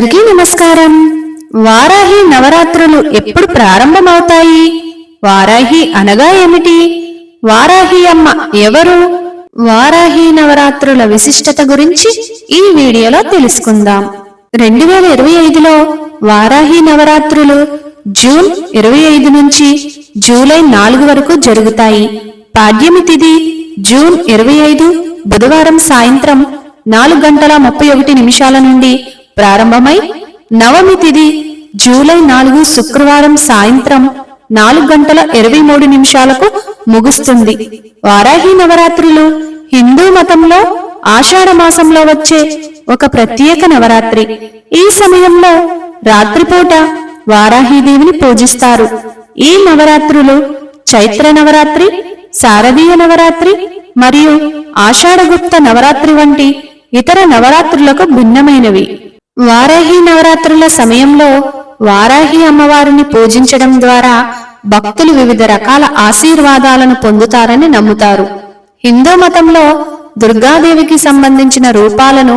అందరికీ నమస్కారం. వారాహి నవరాత్రులు ఎప్పుడు ప్రారంభమవుతాయి? వారాహి అనగా ఏమిటి? వారాహి అమ్మ ఎవరు? వారాహి నవరాత్రుల విశిష్టత గురించి ఈ వీడియోలో తెలుసుకుందాం. రెండు వేల ఇరవై ఐదులో వారాహి నవరాత్రులు జూన్ ఇరవై ఐదు నుంచి జూలై నాలుగు వరకు జరుగుతాయి. పాడ్యమి తిథి జూన్ ఇరవై ఐదు బుధవారం సాయంత్రం నాలుగు గంటల ముప్పై ఒకటి నిమిషాల నుండి ప్రారంభమై నవమి తిది జూలై నాలుగు శుక్రవారం సాయంత్రం నాలుగు గంటల ఇరవై మూడు నిమిషాలకు ముగుస్తుంది. వారాహి నవరాత్రులు హిందూ మతంలో ఆషాఢ మాసంలో వచ్చే ఒక ప్రత్యేక నవరాత్రి. ఈ సమయంలో రాత్రిపూట వారాహీదేవిని పూజిస్తారు. ఈ నవరాత్రులు చైత్ర నవరాత్రి శారదీయ నవరాత్రి మరియు ఆషాఢగుప్త నవరాత్రి వంటి ఇతర నవరాత్రులకు భిన్నమైనవి. వారాహి నవరాత్రుల సమయంలో వారాహి అమ్మవారిని పూజించడం ద్వారా భక్తులు వివిధ రకాల ఆశీర్వాదాలను పొందుతారని నమ్ముతారు. హిందూ మతంలో దుర్గాదేవికి సంబంధించిన రూపాలను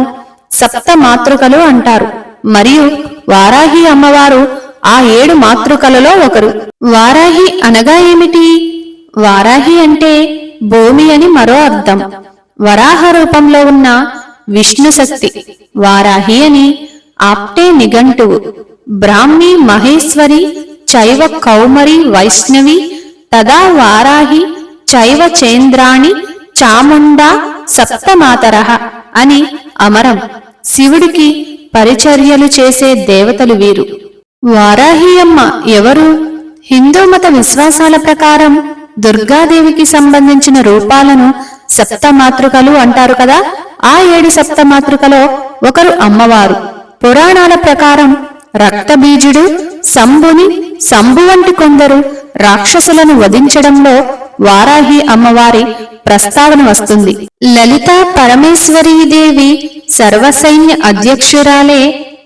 సప్త మాతృకలు అంటారు. మరియు వారాహి అమ్మవారు ఆ ఏడు మాతృకలలో ఒకరు. వారాహి అనగా ఏమిటి? వారాహి అంటే భూమి అని మరో అర్థం. వరాహ రూపంలో ఉన్న విష్ణుశక్తి వారాహి అని ఆప్టే నిఘంటువు. బ్రాహ్మి మహేశ్వరి చైవ కౌమరి వైష్ణవి తదా వారాహి చైవ చేంద్రాణి చాముండా సప్తమాతర అని అమరం. శివుడికి పరిచర్యలు చేసే దేవతలు వీరు. వారాహి అమ్మ ఎవరు? హిందూ మత విశ్వాసాల ప్రకారం దుర్గాదేవికి సంబంధించిన రూపాలను సప్తమాతృకలు అంటారు కదా. ఆ ఏడు సప్త మాతృకలో ఒకరు అమ్మవారు. పురాణాల ప్రకారం రక్తబీజుడు శంభుని శంభు వంటి కొందరు రాక్షసులను వధించడంలో వారాహి అమ్మవారి ప్రస్తావన వస్తుంది. లలిత పరమేశ్వరీదేవి సర్వసైన్య అధ్యక్షురాలే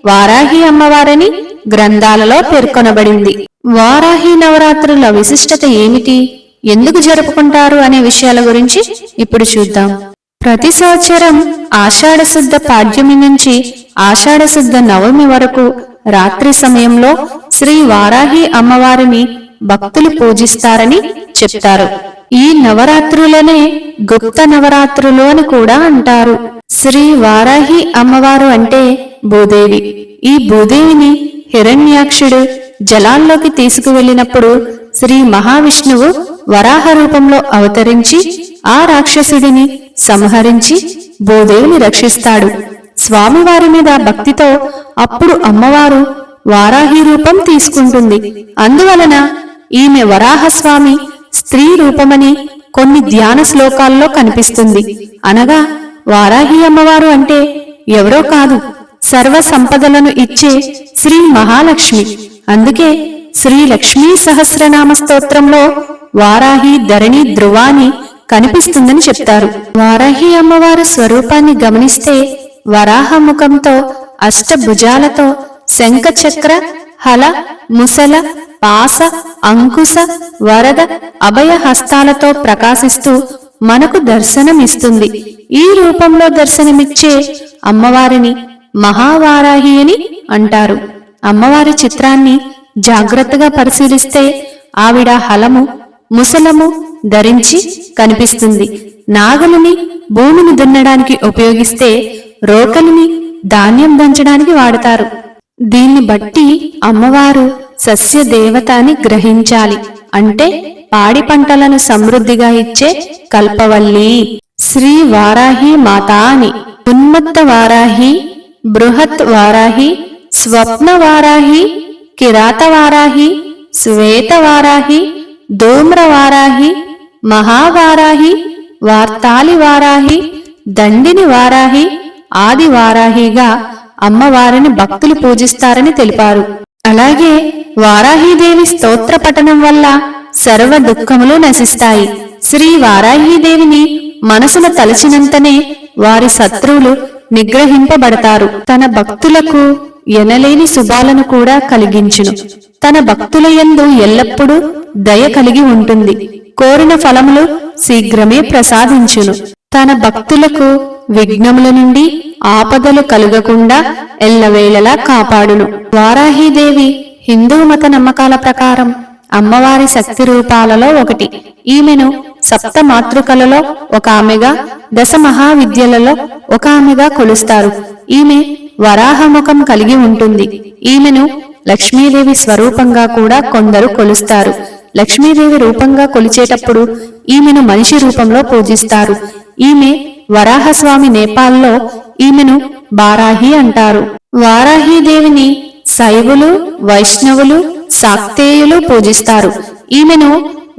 వారాహి అమ్మవారని గ్రంథాలలో పేర్కొనబడింది. వారాహి నవరాత్రుల విశిష్టత ఏమిటి? ఎందుకు జరుపుకుంటారు అనే విషయాల గురించి ఇప్పుడు చూద్దాం. ప్రతి సంవత్సరం ఆషాఢశుద్ధ పాడ్యమి నుంచి ఆషాఢశుద్ధ నవమి వరకు రాత్రి సమయంలో శ్రీ వారాహి అమ్మవారిని భక్తులు పూజిస్తారని చెప్తారు. ఈ నవరాత్రులనే గుప్త నవరాత్రులు అని కూడా అంటారు. శ్రీ వారాహి అమ్మవారు అంటే భూదేవి. ఈ భూదేవిని హిరణ్యాక్షుడు జలాల్లోకి తీసుకువెళ్ళినప్పుడు శ్రీ మహావిష్ణువు వరాహ రూపంలో అవతరించి ఆ రాక్షసుడిని సంహరించి భూదేవిని రక్షిస్తాడు. స్వామివారి మీద భక్తితో అప్పుడు అమ్మవారు వారాహి రూపం తీసుకుంటుంది. అందువలన ఈమె వరాహస్వామి స్త్రీ రూపమని కొన్ని ధ్యాన శ్లోకాల్లో కనిపిస్తుంది. అనగా వారాహి అమ్మవారు అంటే ఎవరో కాదు. సర్వ సంపదలను ఇచ్చే శ్రీ మహాలక్ష్మి. అందుకే శ్రీ లక్ష్మీ సహస్రనామ స్తోత్రంలో వారాహి ధరణి ధ్రువాని కనిపిస్తుందని చెప్తారు. వారాహి అమ్మవారు స్వరూపాన్ని గమనిస్తే వరాహ ముఖంతో అష్టభుజాలతో శంఖ చక్ర హల ముసల పాస అంకుశ వరద అభయ హస్తాలతో ప్రకాశిస్తూ మనకు దర్శనమిస్తుంది. ఈ రూపంలో దర్శనమిచ్చే అమ్మవారిని మహావారాహి అని అంటారు. అమ్మవారి చిత్రాన్ని జాగ్రత్తగా పరిశీలిస్తే ఆవిడ హలము ముసలము ధరించి కనిపిస్తుంది. నాగలిని భూమిని దున్నడానికి ఉపయోగిస్తే రోకలిని ధాన్యం దంచడానికి వాడతారు. దీన్ని బట్టి అమ్మవారు సస్య దేవత అని గ్రహించాలి. అంటే పాడి పంటలను సమృద్ధిగా ఇచ్చే కల్పవల్లి. శ్రీ వారాహి మాత అని. ఉన్మత్త వారాహి బృహత్ వారాహి స్వప్న వారాహి కిరాత వారాహి శ్వేత వారాహి ధూమ్ర వారాహి మహావారాహి వార్తాలి వారాహి దండిని వారాహి ఆది వారాహిగా అమ్మవారిని భక్తులు పూజిస్తారని తెలిపారు. అలాగే వారాహీదేవి స్తోత్ర పఠనం వల్ల సర్వ దుఃఖములు నశిస్తాయి. శ్రీ వారాహీదేవిని మనసున తలచినంతనే వారి శత్రువులు నిగ్రహింపబడతారు. తన భక్తులకు ఎనలేని శుభాలను కూడా కలిగించును. తన భక్తుల యందు ఎల్లప్పుడూ దయ కలిగి ఉంటుంది. కోరిన ఫలములు శీఘ్రమే ప్రసాదించును. తన భక్తులకు విఘ్నముల నుండి ఆపదలు కలుగకుండా ఎల్లవేళలా కాపాడును. వారాహీదేవి హిందూ మత నమ్మకాల ప్రకారం అమ్మవారి శక్తి రూపాలలో ఒకటి. ఈమెను సప్త మాతృకలలో ఒక ఆమెగా దశ మహావిద్యలలో ఒక ఆమెగా కొలుస్తారు. ఈమె వరాహముఖం కలిగి ఉంటుంది. ఈమెను లక్ష్మీదేవి స్వరూపంగా కూడా కొందరు కొలుస్తారు. లక్ష్మీదేవి రూపంగా కొలిచేటప్పుడు ఈమెను మనిషి రూపంలో పూజిస్తారు. ఈమె వరాహస్వామి నేపాల్లో ఈమెను బారాహి అంటారు. వారాహీదేవిని శైవులు వైష్ణవులు శాక్తేయులు పూజిస్తారు. ఈమెను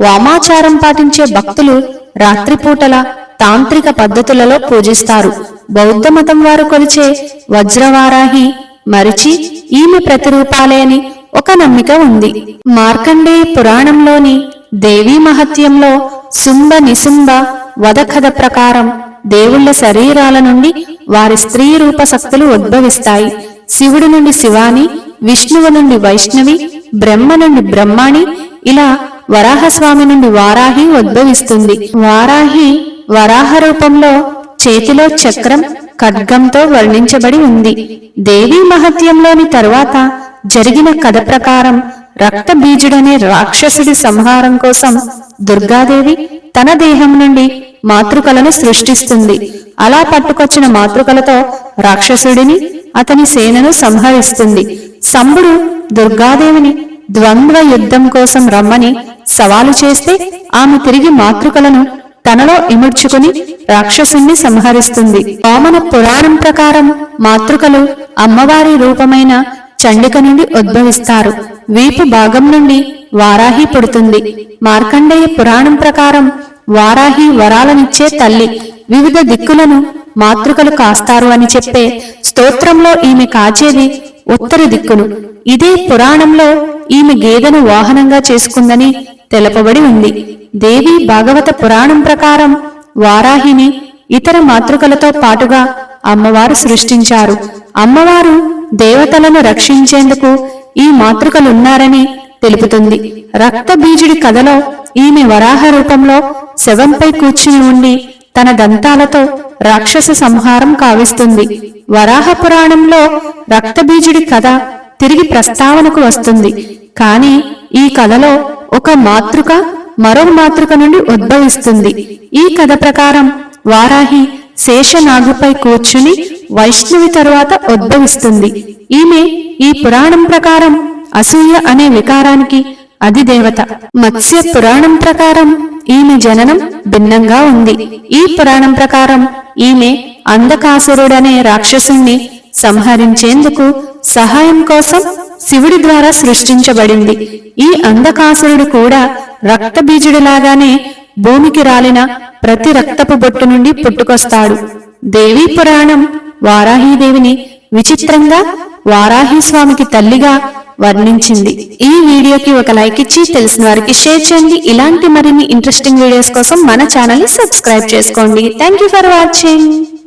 వామాచారం పాటించే భక్తులు రాత్రిపూటల తాంత్రిక పద్ధతులలో పూజిస్తారు. బౌద్ధ మతం వారు కొలిచే వజ్రవారాహి మరిచి ఈమె ప్రతిరూపాలే అని ఒక నమ్మిక ఉంది. మార్కండేయ పురాణంలోని దేవీ మహత్యంలో శుంభ నిశుంభ వధకథ ప్రకారం దేవుళ్ళ శరీరాల నుండి వారి స్త్రీ రూప శక్తులు ఉద్భవిస్తాయి. శివుడి నుండి శివాని విష్ణువు నుండి వైష్ణవి బ్రహ్మ నుండి బ్రహ్మాణి ఇలా వరాహస్వామి నుండి వారాహి ఉద్భవిస్తుంది. వారాహి వరాహ రూపంలో చేతిలో చక్రం ఖడ్గంతో వర్ణించబడి ఉంది. దేవీ మహత్యంలోని తరువాత జరిగిన కథ ప్రకారం రక్తబీజుడనే రాక్షసుడి సంహారం కోసం దుర్గాదేవి తన దేహం నుండి మాతృకలను సృష్టిస్తుంది. అలా పట్టుకొచ్చిన మాతృకలతో రాక్షసుడిని అతని సేనను సంహరిస్తుంది. సంబుడు దుర్గాదేవిని ద్వంద్వ యుద్ధం కోసం రమ్మని సవాలు చేస్తే ఆమె తిరిగి మాతృకలను తనలో ఇముడ్చుకుని రాక్షసుణ్ణి సంహరిస్తుంది. వామన పురాణం ప్రకారం మాతృకలు అమ్మవారి రూపమైన చండిక నుండి ఉద్భవిస్తారు. వీపు భాగం నుండి వారాహి పుడుతుంది. మార్కండేయ పురాణం ప్రకారం వారాహి వరాలనిచ్చే తల్లి వివిధ దిక్కులను మాతృకలు కాస్తారు అని చెప్పే స్తోత్రంలో ఈమె కాచేది ఉత్తర దిక్కును. ఇదే పురాణంలో ఈమె గేదెను వాహనంగా చేసుకుందని తెలపబడి ఉంది. దేవి భాగవత పురాణం ప్రకారం వారాహిని ఇతర మాతృకలతో పాటుగా అమ్మవారు సృష్టించారు. అమ్మవారు దేవతలను రక్షించేందుకు ఈ మాతృకలున్నారని తెలుపుతుంది. రక్త బీజుడి కథలో ఈమె వరాహ రూపంలో శవంపై కూర్చుని ఉండి తన దంతాలతో రాక్షస సంహారం కావిస్తుంది. వరాహ పురాణంలో రక్తబీజుడి కథ తిరిగి ప్రస్తావనకు వస్తుంది. కానీ ఈ కథలో ఒక మాతృక మరో మాతృక నుండి ఉద్భవిస్తుంది. ఈ కథ ప్రకారం వారాహి శేషనాగుపై కూర్చుని వైష్ణవి తరువాత ఉద్భవిస్తుంది. ఈమె ఈ పురాణం ప్రకారం అసూయ అనే వికారానికి అధిదేవత. మత్స్య పురాణం ప్రకారం ఈమె జననం భిన్నంగా ఉంది. ఈ పురాణం ప్రకారం ఈమె అంధకాసురుడనే రాక్షసుణ్ణి సంహరించేందుకు సహాయం కోసం శివుడి ద్వారా సృష్టించబడింది. ఈ అంధకాసురుడు కూడా రక్తబీజుడిలాగానే భూమికి రాలిన ప్రతి రక్తపు బొట్టు నుండి పుట్టుకొస్తాడు. దేవీ పురాణం వారాహీదేవిని విచిత్రంగా వారాహి స్వామికి తల్లిగా వర్ణించింది. ఈ వీడియోకి ఒక లైక్ ఇచ్చి తెలిసిన వారికి షేర్ చేయండి. ఇలాంటి మరిన్ని ఇంట్రెస్టింగ్ వీడియోస్ కోసం మన ఛానల్ని సబ్స్క్రైబ్ చేసుకోండి థ్యాంక్ ఫర్ వాచింగ్